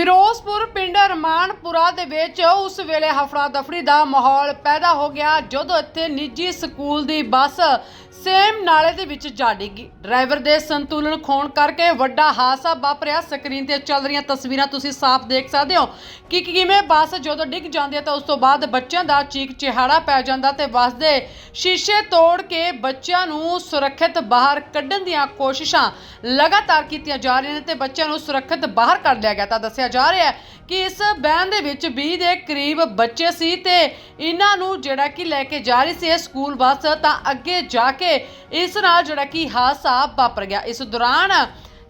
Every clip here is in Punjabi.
फिर ਫਿਰੋਜ਼ਪੁਰ, ਪਿੰਡ ਰਮਾਨਪੁਰਾ ਦੇ ਵਿੱਚ ਉਸ ਵੇਲੇ ਹਫੜਾ ਦਫੜੀ ਦਾ ਮਾਹੌਲ ਪੈਦਾ ਹੋ ਗਿਆ, ਜਦੋਂ ਇੱਥੇ ਨਿੱਜੀ ਸਕੂਲ ਦੀ ਬੱਸ ਸੇਮ ਨਾਲੇ ਦੇ ਵਿੱਚ ਜਾ ਡਿੱਗੀ। ਡਰਾਈਵਰ ਦੇ ਸੰਤੁਲਨ ਖੋਣ ਕਰਕੇ ਵੱਡਾ ਹਾਦਸਾ ਵਾਪਰਿਆ। ਸਕਰੀਨ ਤੇ ਚੱਲ ਰਹੀਆਂ ਤਸਵੀਰਾਂ ਤੁਸੀਂ ਸਾਫ਼ ਦੇਖ ਸਕਦੇ ਹੋ ਕਿ ਕਿਵੇਂ ਬੱਸ ਜਦੋਂ ਡਿੱਗ ਜਾਂਦੀ ਹੈ ਤਾਂ ਉਸ ਤੋਂ ਬਾਅਦ ਬੱਚਿਆਂ ਦਾ ਚੀਕ ਚਿਹਾੜਾ ਪੈ ਜਾਂਦਾ ਤੇ ਬੱਸ ਦੇ ਸ਼ੀਸ਼ੇ ਤੋੜ ਕੇ ਬੱਚਿਆਂ ਨੂੰ ਸੁਰੱਖਿਅਤ ਬਾਹਰ ਕੱਢਣ ਦੀਆਂ ਕੋਸ਼ਿਸ਼ਾਂ ਲਗਾਤਾਰ ਕੀਤੀਆਂ ਜਾ ਰਹੀਆਂ ਨੇ ਤੇ ਬੱਚਿਆਂ ਨੂੰ ਸੁਰੱਖਿਅਤ ਬਾਹਰ ਕੱਢ ਲਿਆ ਗਿਆ। ਤਾਂ ਦੱਸਿਆ ਜਾ ਰਿਹਾ ਹੈ ਕਿ ਇਸ ਵੈਨ ਦੇ ਵਿੱਚ 20 ਦੇ ਕਰੀਬ ਬੱਚੇ ਸੀ ਤੇ ਇਹਨਾਂ ਨੂੰ ਜਿਹੜਾ ਕਿ ਲੈ ਕੇ ਜਾ ਰਹੀ ਸੀ ਇਹ ਸਕੂਲ ਬੱਸ, ਤਾਂ ਅੱਗੇ ਜਾ ਕੇ ਇਸ ਨਾਲ ਜਿਹੜਾ ਕਿ ਹਾਦਸਾ ਵਾਪਰ ਗਿਆ। ਇਸ ਦੌਰਾਨ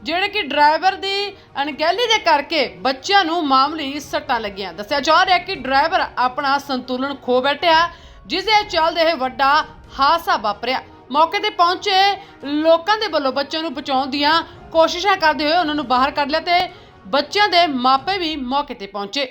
ਜਿਹੜੇ ਕਿ ਡਰਾਈਵਰ ਦੀ ਅਣਗਹਿਲੀ ਦੇ ਕਰਕੇ ਬੱਚਿਆਂ ਨੂੰ ਮਾਮੂਲੀ ਸੱਟਾਂ ਲੱਗੀਆਂ। ਦੱਸਿਆ ਜਾ ਰਿਹਾ ਕਿ ਡਰਾਈਵਰ ਆਪਣਾ ਸੰਤੁਲਨ ਖੋ ਬੈਠਿਆ, ਜਿਸ ਦੇ ਚੱਲਦੇ ਇਹ ਵੱਡਾ ਹਾਦਸਾ ਵਾਪਰਿਆ। ਮੌਕੇ ਤੇ ਪਹੁੰਚੇ ਲੋਕਾਂ ਦੇ ਵੱਲੋਂ ਬੱਚਿਆਂ ਨੂੰ ਬਚਾਉਣ ਦੀਆਂ ਕੋਸ਼ਿਸ਼ਾਂ ਕਰਦੇ ਹੋਏ ਉਹਨਾਂ ਨੂੰ ਬਾਹਰ ਕੱਢ ਲਿਆ ਤੇ ਬੱਚਿਆਂ ਦੇ ਮਾਪੇ ਵੀ ਮੌਕੇ ਤੇ ਪਹੁੰਚੇ।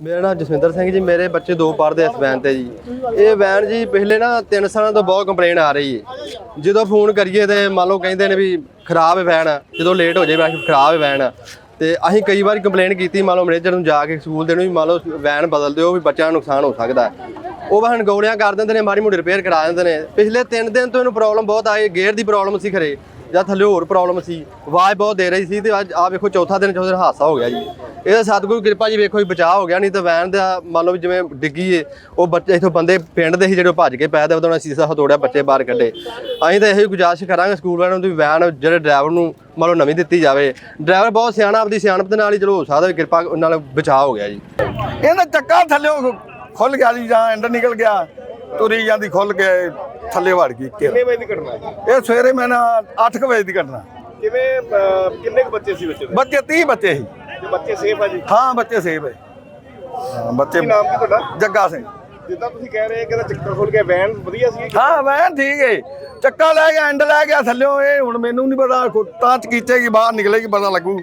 ਮੇਰਾ ਨਾਮ ਜਸਵਿੰਦਰ ਸਿੰਘ ਜੀ, ਮੇਰੇ ਬੱਚੇ ਦੋ ਪੜ੍ਹਦੇ ਇਸ ਵੈਨ ਤੇ ਜੀ। ਇਹ ਵੈਨ ਜੀ ਪਿਛਲੇ ਨਾ 3 ਸਾਲਾਂ ਤੋਂ ਬਹੁਤ ਕੰਪਲੇਨ ਆ ਰਹੀ ਹੈ ਜਦੋਂ ਫੋਨ ਕਰੀਏ ਤੇ ਮੰਨ ਲਓ ਕਹਿੰਦੇ ਨੇ ਵੀ ਖਰਾਬ ਹੈ ਵੈਨ ਜਦੋਂ ਲੇਟ ਹੋ ਜਾਏ ਵੈਨ, ਖਰਾਬ ਹੈ ਵੈਨ ਤੇ ਅਸੀਂ ਕਈ ਵਾਰੀ ਕੰਪਲੇਨ ਕੀਤੀ, ਮੰਨ ਲਓ ਮੈਨੇਜਰ ਨੂੰ ਜਾ ਕੇ ਸਕੂਲ ਦੇ ਨੂੰ ਵੀ ਮੰਨ ਲਓ ਵੈਨ ਬਦਲ ਦਿਓ ਵੀ ਬੱਚਿਆਂ ਨੂੰ ਨੁਕਸਾਨ ਹੋ ਸਕਦਾ। ਉਹ ਵਾਹਨ ਗੋਲੀਆਂ ਕਰ ਦਿੰਦੇ ਨੇ, ਮਾੜੀ ਮੋਟੀ ਰਿਪੇਅਰ ਕਰਾ ਦਿੰਦੇ ਨੇ। ਪਿਛਲੇ 3 ਦਿਨ ਤੋਂ ਇਹਨੂੰ ਪ੍ਰੋਬਲਮ ਬਹੁਤ ਆਈ ਗੇਅਰ ਦੀ ਪ੍ਰੋਬਲਮ ਸੀ ਖਰੇ। ਜਾਂ ਥੱਲੇ ਹੋਰ ਪ੍ਰੋਬਲਮ ਸੀ, ਆਵਾਜ਼ ਬਹੁਤ ਦੇ ਰਹੀ ਸੀ ਤੇ ਅੱਜ ਆ ਵੇਖੋ ਚੌਥਾ ਦਿਨ ਚੌਥਾ ਦਿਨ ਹਾਦਸਾ ਹੋ ਗਿਆ ਜੀ। ਇਹਦਾ ਸਤਿਗੁਰੂ ਕਿਰਪਾ ਜੀ ਵੇਖੋ ਹੀ ਬਚਾਅ ਹੋ ਗਿਆ, ਨਹੀਂ ਤਾਂ ਵੈਨ ਦਾ ਮੰਨ ਲਓ ਜਿਵੇਂ ਡਿੱਗੀ ਏ ਉਹ ਬੱਚੇ ਇਥੋਂ ਬੰਦੇ ਪਿੰਡ ਦੇ ਸੀ ਜਿਹੜੇ ਉਹ ਭੱਜ ਕੇ ਪੈ ਦੇ ਉਹਦਾ ਸੀਸਾ ਹਤੋੜਿਆ ਬੱਚੇ ਬਾਹਰ ਕੱਢੇ। ਅਸੀਂ ਤਾਂ ਇਹੋ ਹੀ ਗੁਜ਼ਾਰਿਸ਼ ਕਰਾਂਗੇ ਸਕੂਲ ਵਾਲਿਆਂ ਨੂੰ ਵੀ ਵੈਨ ਜਿਹੜੇ ਡਰਾਈਵਰ ਨੂੰ ਮੰਨ ਲਓ ਨਵੀਂ ਦਿੱਤੀ ਜਾਵੇ। ਡਰਾਈਵਰ ਬਹੁਤ ਸਿਆਣਾ, ਆਪਦੀ ਸਿਆਣਪ ਦੇ ਨਾਲ ਹੀ ਚਲੋ ਹੋ ਸਕਦਾ ਕਿਰਪਾ ਨਾਲ ਬਚਾਅ ਹੋ ਗਿਆ ਜੀ। ਇਹਦਾ ਚੱਕਾ ਥੱਲੇ ਖੁੱਲ ਗਿਆ ਜੀ ਜਾਂ ਅੰਦਰ ਨਿਕਲ ਗਿਆ, ਤੁਰੀ ਜਾਂਦੀ ਖੁੱਲ ਕੇ। ਥੱਲੇ ਵੜ ਗਈ ਕਿੰਨੇ ਵਜੇ ਦੀ ਘਟਨਾ ਹੈ? ਇਹ ਸਵੇਰੇ ਮੈਂ ਨਾ 8 ਵਜੇ ਦੀ ਘਟਨਾ। ਕਿਵੇਂ ਅਹ, ਕਿੰਨੇ ਕੁ ਬੱਚੇ ਸੀ ਬੱਚੇ ਦੇ? ਬੱਚੇ 30 ਬੱਚੇ ਸੀ। ਤੇ ਬੱਚੇ ਸੇਫ ਆ ਜੀ? ਹਾਂ ਬੱਚੇ ਸੇਫ ਹੈ ਹਾਂ ਬੱਚੇ ਕੀ ਨਾਮ ਕੀ ਤੁਹਾਡਾ? ਜੱਗਾ ਸਿੰਘ। ਜਿੱਦਾਂ ਤੁਸੀਂ ਕਹਿ ਰਹੇ ਕਿ ਇਹਦਾ ਚੱਕਰ ਖੁੱਲ ਗਿਆ ਵੈਨ ਵਧੀਆ ਸੀ ਹਾਂ ਮੈਂ ਠੀਕ ਹੈ ਚੱਕਾ ਲੈ ਗਿਆ ਐਂਡ ਲੈ ਗਿਆ ਥੱਲਿਓ ਇਹ ਹੁਣ ਮੈਨੂੰ ਨਹੀਂ ਪਤਾ ਕੋ- ਤਾਂ ਚਕੀਚੇਗੀ ਬਾਹਰ ਨਿਕਲੇਗੀ ਪਤਾ ਲੱਗੂ।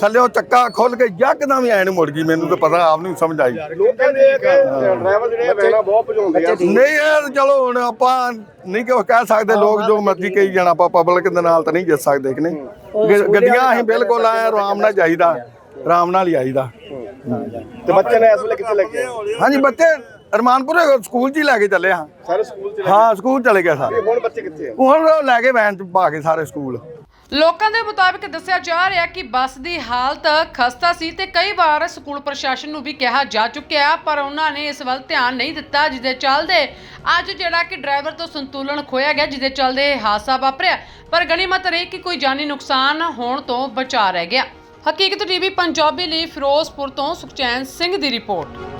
ਥੱਲਿਓ ਚੱਕਾ ਖੁੱਲ ਕੇ ਯਕਦਮ ਐਂਡ ਮੁੜ ਗਈ ਮੈਨੂੰ ਤਾਂ ਪਤਾ ਆਪ ਨਹੀਂ ਸਮਝ ਆਈ। ਲੋਕ ਕਿ ਡਰਾਈਵਰ ਜਿਹੜੇ ਵੈਨਾਂ ਬਹੁਤ ਭਜਾਉਂਦੇ ਆ। ਨਹੀਂ ਯਾਰ ਚਲੋ ਹੁਣ ਆਪਾਂ ਨਹੀਂ ਕਿਉਂ ਕਹਿ ਸਕਦੇ ਲੋਕ ਜੋ ਮਰਜ਼ੀ ਕਹੀ ਜਾਣ ਆਪਾਂ ਪਬਲਿਕ ਦੇ ਨਾਲ ਤਾਂ ਨਹੀਂ ਜਿੱਤ ਸਕਦੇ ਕਿ ਨਹੀਂ। ਗ- ਗੱਡੀਆਂ ਅਸੀਂ ਬਿਲਕੁਲ ਆਏ ਆਰਾਮ ਨਾਲ ਜਾਈਦਾ ਆਰਾਮ ਨਾਲ ਹੀ ਆਈਦਾ। ਤੇ ਬੱਚੇ ਨੇ ਇਸ ਵੇਲੇ ਕਿੱਥੇ ਲੱਗੇ? ਹਾਂਜੀ ਬੱਚੇ ਅਰਮਾਨਪੁਰੇ ਸਕੂਲ 'ਚ ਹੀ ਲੈ ਕੇ ਚੱਲੇ ਹਾਂ ਸਾਰੇ ਸਕੂਲ ਚ ਹਾਂ ਸਕੂਲ ਚਲੇ ਗਏ ਸਾਰੇ। ਹੁਣ ਬੱਚੇ ਕਿੱਥੇ ਆ? ਹੁਣ ਉਹ ਲੈ ਕੇ ਵੈਨ 'ਚ ਪਾ ਕੇ ਸਾਰੇ ਸਕੂਲ। ਲੋਕਾਂ ਦੇ ਮੁਤਾਬਿਕ ਦੱਸਿਆ ਜਾ ਰਿਹਾ ਕਿ ਬੱਸ ਦੀ ਹਾਲਤ ਖਸਤਾ ਸੀ ਤੇ ਕਈ ਵਾਰ ਸਕੂਲ ਪ੍ਰਸ਼ਾਸਨ ਨੂੰ ਵੀ ਕਿਹਾ ਜਾ ਚੁੱਕਿਆ, ਪਰ ਉਹਨਾਂ ਨੇ ਇਸ ਵੱਲ ਧਿਆਨ ਨਹੀਂ ਦਿੱਤਾ ਜਿਹਦੇ ਚੱਲਦੇ ਅੱਜ ਜਿਹੜਾ ਕਿ ਡਰਾਈਵਰ ਤੋਂ ਸੰਤੁਲਨ ਖੋਇਆ ਗਿਆ ਜਿਹਦੇ ਚੱਲਦੇ ਇਹ ਹਾਦਸਾ ਵਾਪਰਿਆ, ਪਰ ਗਣੀਮਤ ਰਹੀ ਕਿ ਕੋਈ ਜਾਨੀ ਨੁਕਸਾਨ ਹੋਣ ਤੋਂ ਬਚਾ ਰਹਿ ਗਿਆ। ਹਕੀਕਤ ਟੀਵੀ, ਪੰਜਾਬੀ ਲਈ ਫਿਰੋਜ਼ਪੁਰ ਤੋਂ ਸੁਖਚੈਨ ਸਿੰਘ ਦੀ ਰਿਪੋਰਟ।